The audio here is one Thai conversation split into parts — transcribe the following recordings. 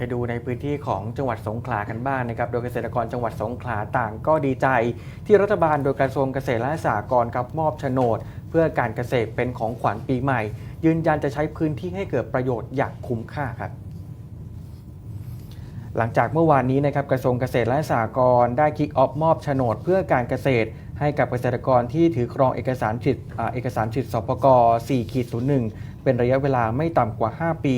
ไปดูในพื้นที่ของจังหวัดสงขลากันบ้างนะครับ โดยเกษตรกรจังหวัดสงขลาต่างก็ดีใจ ที่รัฐบาลโดยกระทรวงเกษตรและสหกรณ์ครับมอบโฉนด เพื่อการเกษตรเป็นของขวัญปีใหม่ ยืนยันจะใช้พื้นที่ให้เกิดประโยชน์อย่างคุ้มค่าครับหลังจากเมื่อวานนี้นะครับกระทรวงเกษตรและสหกรณ์ได้คิกออฟมอบโฉนดเพื่อการเกษตร ให้กับเกษตรกรที่ถือครองเอกสารสิทธิ์เอกสารสิทธิ์สปก4ขีด01 เป็นระยะเวลาไม่ต่ำกว่า 5 ปี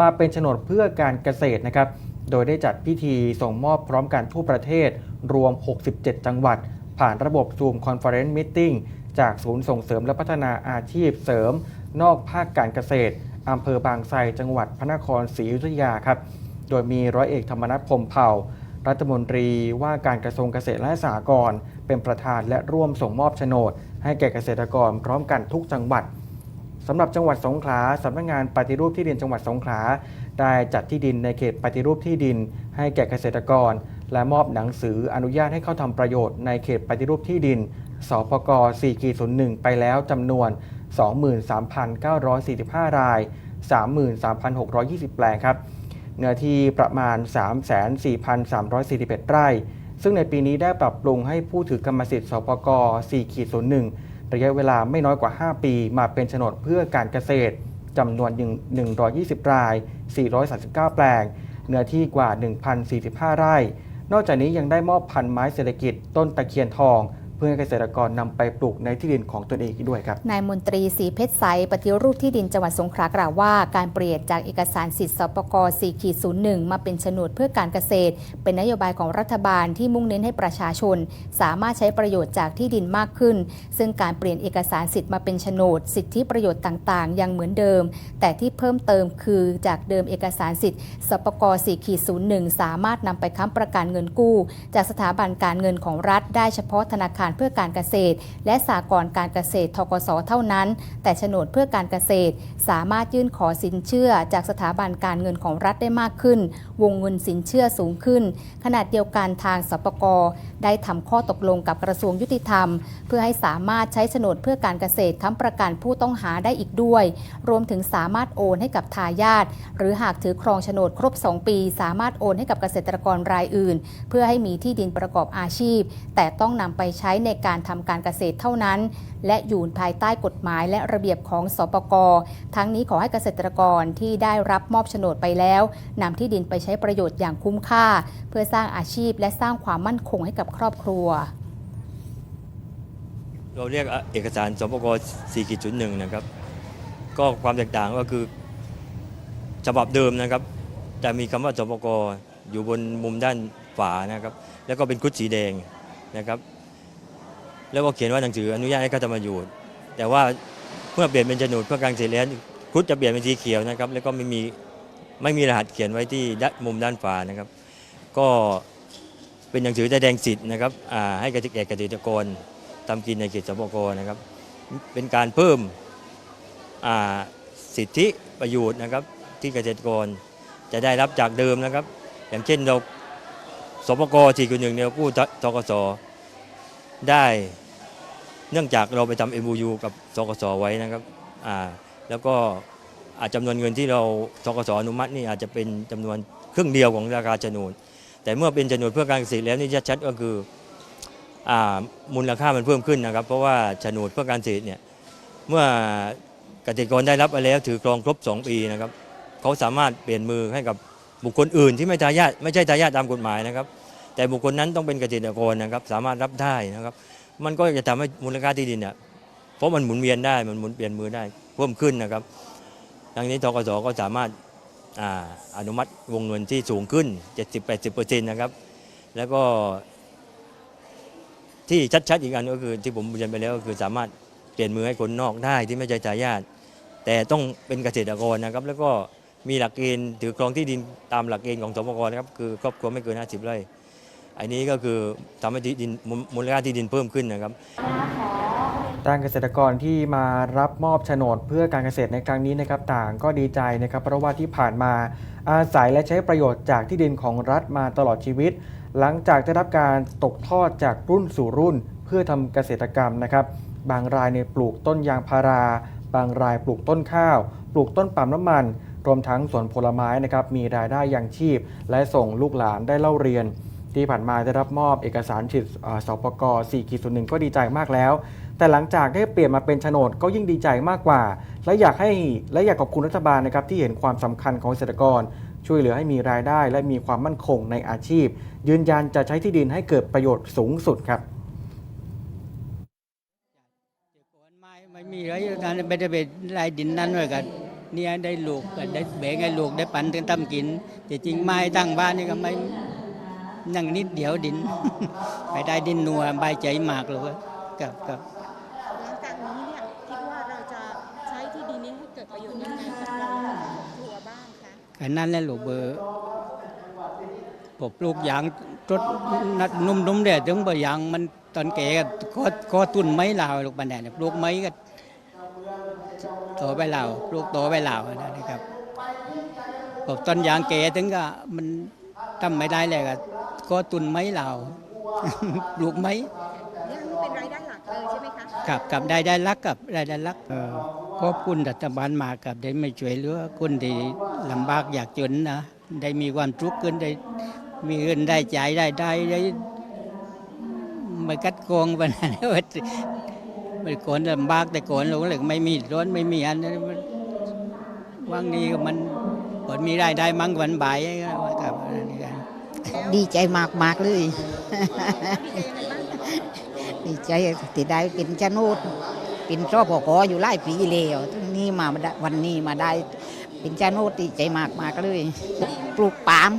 มาเป็นโฉนดเพื่อการเกษตรนะครับ โดยได้จัดพิธีส่งมอบพร้อมกันทั่วประเทศ รวม 67 จังหวัด ผ่านระบบ Zoom Conference Meeting จากศูนย์ส่งเสริมและพัฒนาอาชีพเสริม นอกภาคการเกษตรอำเภอบางไทรจังหวัดพระนครศรีอยุธยาครับ โดยมีร้อยเอกธรรมนัฐพมเผ่า รัฐมนตรีว่าการกระทรวงเกษตรและสหกรณ์เป็นประธานและร่วมส่งมอบโฉนด ให้แก่เกษตรกรพร้อมกันทุกจังหวัด สำหรับจังหวัดสงขลาสำนักงานปฏิรูปที่ดินจังหวัดสงขลาได้จัดที่ดินในเขตปฏิรูปที่ดิน ให้แก่เกษตรกร และมอบหนังสืออนุญาตให้เข้าทำประโยชน์ในเขตปฏิรูปที่ดินสปก4.01 ไปแล้วจำนวน 23,945 ราย 33,620 แปลงครับ เนื้อที่ประมาณ 34,341 ไร่ ซึ่งในปีนี้ได้ปรับปรุงให้ผู้ถือกรรมสิทธิ์สปก4.01 ระยะเวลาไม่น้อยกว่า 5 ปี มาเป็นโฉนดเพื่อการเกษตรจำนวน 120 ราย 439 แปลง เนื้อที่กว่า 1,045 ไร่ นอกจากนี้ยังได้มอบพันไม้เศรษฐกิจต้นตะเคียนทอง พื่อให้เกษตรกรนำไปปลูกในที่ดินของตนเองด้วยครับนายมนตรีศรีเพชรใสปฏิรูปที่ดินจังหวัดสงขลากล่าวว่า การเปลี่ยนจากเอกสารสิทธิ์สปก4ขีด01 มาเป็นโฉนดเพื่อการเกษตร เป็นนโยบายของรัฐบาลที่มุ่งเน้นให้ประชาชน สามารถใช้ประโยชน์จากที่ดินมากขึ้น ซึ่งการเปลี่ยนเอกสารสิทธิ์มาเป็นโฉนด สิทธิประโยชน์ต่างๆ ยังเหมือนเดิม แต่ที่เพิ่มเติมคือจากเดิมเอกสารสิทธิ์สปก4ขีด01 สามารถนำไปค้ำประกันเงินกู้ จากสถาบันการเงินของรัฐได้เฉพาะธนาคารเพื่อการเกษตร และสากลการเกษตรทกสเท่านั้น แต่โฉนดเพื่อการเกษตร สามารถยื่นขอสินเชื่อจากสถาบันการเงินของรัฐได้มากขึ้น วงเงินสินเชื่อสูงขึ้น ขณะเดียวกันทางสปกได้ทำข้อตกลงกับกระทรวงยุติธรรม เพื่อให้สามารถใช้โฉนดเพื่อการเกษตรค้ำประกันผู้ต้องหาได้อีกด้วย รวมถึงสามารถโอนให้กับทายาทหรือหากถือครองโฉนดครบ 2 ปี สามารถโอนให้กับเกษตรกรรายอื่น เพื่อให้มีที่ดินประกอบอาชีพ แต่ต้องนำไปใช้ในการทำการเกษตรเท่านั้น และอยู่ภายใต้กฎหมายและระเบียบของสปกทั้งนี้ขอให้เกษตรกรที่ได้รับมอบโฉนดไปแล้วนำที่ดินไปใช้ประโยชน์อย่างคุ้มค่า เพื่อสร้างอาชีพและสร้างความมั่นคงให้กับครอบครัว เราเรียกเอกสารสปก4.1 นะครับ ก็ความแตกต่างก็คือฉบับเดิมนะครับจะมีคำว่าสปกอยู่บนมุมด้านฝานะครับ แล้วก็เป็นคุดสีแดงนะครับ แล้วก็เขียนว่าหนังสืออนุญาตให้เข้าทำประโยชน์แต่ว่าเมื่อเปลี่ยนเป็นโฉนดเพื่อการเกษตรแล้วคุดจะเปลี่ยนเป็นสีเขียวนะครับ แล้วก็ไม่มีไม่มีรหัสเขียนไว้ที่ด้านมุมด้านฝานะครับ ก็เป็นหนังสือแสดงสิทธิ์นะครับให้กับแก่เกษตรกรทำกินในเขตสปกนะครับ เป็นการเพิ่มสิทธิประโยชน์นะครับ ที่เกษตรกรจะได้รับจากเดิมนะครับ อย่างเช่นเราสปก4กุหนึ่งเนี่ยผู้ทกสได้ เนื่องจากเราไปทำ MOU กับสกสไว้นะครับอ่าแล้วก็อาจจำนวนเงินที่เราสกสอนุมัตินี่อาจจะเป็นจำนวนครึ่งเดียวของราคาโฉนดแต่เมื่อเป็นโฉนดเพื่อการเกษตรแล้วนี่ชัดๆก็คืออ่ามูลค่ามันเพิ่มขึ้นนะครับ เพราะว่าโฉนดเพื่อการเกษตรเนี่ยเมื่อเกษตรกรได้รับไปแล้วถือครองครบ 2 ปีนะครับเขาสามารถเปลี่ยนมือให้กับบุคคลอื่นที่ไม่ทายาทไม่ใช่ทายาทตามกฎหมายนะครับ แต่บุคคลนั้นต้องเป็นเกษตรกรนะครับ สามารถรับได้นะครับ มันก็จะทำให้มูลค่าที่ดินเนี่ยเพราะมันหมุนเวียนได้มันหมุนเปลี่ยนมือได้เพิ่มขึ้นนะครับดังนี้ทกสก็สามารถออนุมัติวงเงินที่สูงขึ้น 70-80%นะครับ แล้วก็ ที่ชัดๆอีกอันก็คือที่ผมเรียนไปแล้วก็คือสามารถเปลี่ยนมือให้คนนอกได้ที่ไม่ใช่ทายาทแต่ต้องเป็นเกษตรกรนะครับ แล้วก็มีหลักเกณฑ์ถือครองที่ดินตามหลักเกณฑ์ของสปกรนะครับ คือครอบครัวไม่เกิน 50 ไร่ อันนี้ก็คือทำให้ที่ดินมูลค่าที่ดินเพิ่มขึ้นนะครับด้านเกษตรกรที่มารับมอบโฉนดเพื่อการเกษตรในครั้งนี้นะครับต่างก็ดีใจนะครับเพราะว่าที่ผ่านมาอาศัยและใช้ประโยชน์จากที่ดินของรัฐมาตลอดชีวิต หลังจากได้รับการตกทอดจากรุ่นสู่รุ่น เพื่อทำเกษตรกรรมนะครับ บางรายในยปลูกต้นยางพารา บางรายปลูกต้นข้าว ปลูกต้นปาล์มน้ำมัน รวมทั้งสวนผลไม้นะครับมีรายได้ยังชีพ และส่งลูกหลานได้เล่าเรียน ที่ผ่านมาได้รับมอบเอกสารสิทธิ์อ่าสปก4ขีดนก็ดีใจมากแล้ว แต่หลังจากได้เปลี่ยนมาเป็นโฉนดก็ยิ่งดีใจมากกว่า และอยากให้และอยากขอบคุณรัฐบาลนะครับที่เห็นความสำคัญของเกษตรกร ช่วยเหลือให้มีรายได้ และมีความมั่นคงในอาชีพ ยืนยันจะใช้ที่ดินให้เกิดประโยชน์สูงสุดครับก่อนไม่ไม่มีอะไรการไม่ได้ไปไล่ดินนั้นไว้กันเนี่ยได้ลูกได้แบ่งให้ลูกได้ปันกันทำกินแต่จริงไม้ตั้งบ้านนี่ก็ไม่ นั่งนิดเดียวดิน ไปได้ดินนัวใบายใจมากเลยเว้ยกับกับหลังจากนี้เนี่ยคิดว่าเราจะใช้ที่ดินนี้ให้เกิดประโยชน์ยังไงกับเราและครอบครัวบ้างคะกันนั้นแหละลูกเบอร์ผมปลูกยางรถนัดนุ่มๆเดียถึงบ่ยางมันตอนแก่ก็ก็ก็ตุนไม้ลาวลูกบันไดเนี่ยปลูกไม้ก็โตไปลาวปลูกโตไปลาวนะครับผมต้นยางแก่ถึงก็มันทำไม่ได้เลยก็ ก็ตุนไม้ลาวปลูกไม้เรื่องนี้เป็นรายได้หลักเลยใช่ไหมคะกับกับได้ได้รักกับได้ได้รักเออขอบคุณรัฐบาลมากับได้ไม่ช่วยเหลือคนที่ลำบากอยากจนนะได้มีความทุกข์ขึ้นได้มีเงินได้ใจายได้ได้ได้ไม่กัดโกงไปนะว่าไม่ก่อนลำบากแต่ก่อนเราเลยไม่มีร้อนไม่มีอันนั้นมันว่างนี้ก็มันก่อนมีรายได้มั่งวันบ่ายกับอันนี้กัน ดีใจมากมากๆเลยดีใจยังไงบ้างคะดีใจที่ได้เป็นชะโนดเป็นชอบกอยู่หลายปีแล้วถึงนี้มาได้วันนี้มาได้ เป็นชะโนดดีใจมากมากๆเลย ปลูกปาล์ม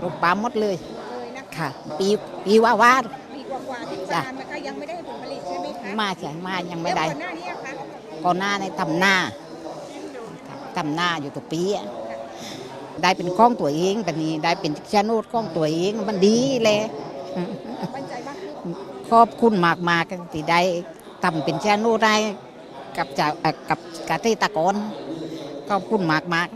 ปลูกปาล์มหมดเลยเลยนะคะค่ะ ปีปีว่าว่าปีกว่าๆที่จ้ะผ่านมาก็ยังไม่ได้ผลผลิตใช่ไหมคะมาใช่มายังไม่ได้แล้วก่อนหน้านี้อะคะก่อนหน้าในทำหน้าทำหน้าอยู่ตัวปีอะ ได้เป็นข้องตัวเองแบบนี้ได้เป็นชะโนดข้องตัวเองมันดีเลยขอบคุณมากมากที่ได้ทำเป็นชาโนได้กับจะเอ่อกับกาเตตะกอนขอบคุณมากมาก